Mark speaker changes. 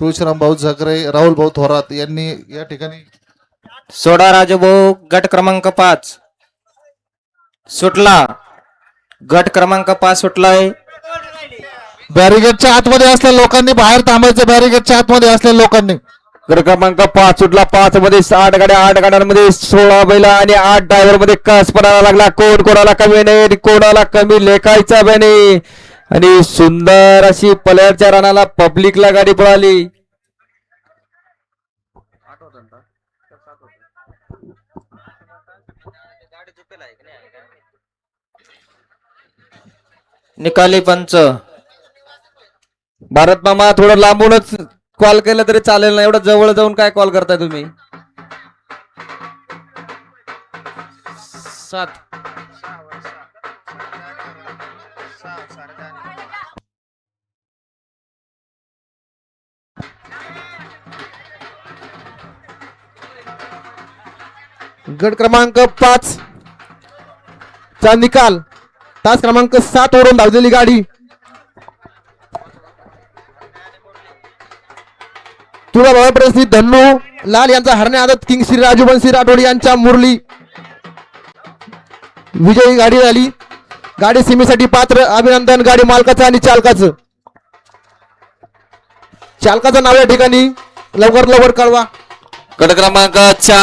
Speaker 1: तुळशीराम भाऊ झगरे राहुल भाऊ थोरात यांनी या ठिकाणी
Speaker 2: सोडा राजभाऊ गट क्रमांक पाच. सुटला. गट क्रमांक पाच सुटलाय.
Speaker 1: बॅरिगेडच्या आतमध्ये असलेल्या लोकांनी बाहेर थांबायचं बॅरिगेडच्या आतमध्ये असलेल्या लोकांनी.
Speaker 3: गड क्रमांक पाच सुटला. पाच मध्ये आठ गाड्या आठ गाड्यांमध्ये सोळा बैला आणि आठ ड्रायव्हरमध्ये कस पडायला लागला. कोण कोणाला कमी नाही आणि कोणाला कमी लेखायचा बी नाही. आणि सुंदर अशी पल्याच्या रानाला पब्लिकला गाडी पळाली.
Speaker 2: निकाली पंच.
Speaker 3: भारत मामा थोडं लांबूनच कॉल केला तरी चालेल ना एवढं जवळ जाऊन काय कॉल करताय तुम्ही?
Speaker 2: सात.
Speaker 4: गट क्रमांक पाच चा निकाल. तास क्रमांक सात वरून धावलेली गाडी. तुला भावा प्रसिद्ध धन्नू. लाल यांचा हरणे आदत किंग श्री राजू बनसी राठोड यांच्या मुरली. विजयी गाडी झाली गाडी सीमेसाठी पात्र अभिनंदन गाडी मालकाचं आणि चालकाचं. चालकाचं नाव या ठिकाणी. लवकर लवकर कळवा.
Speaker 3: गड क्रमांक चार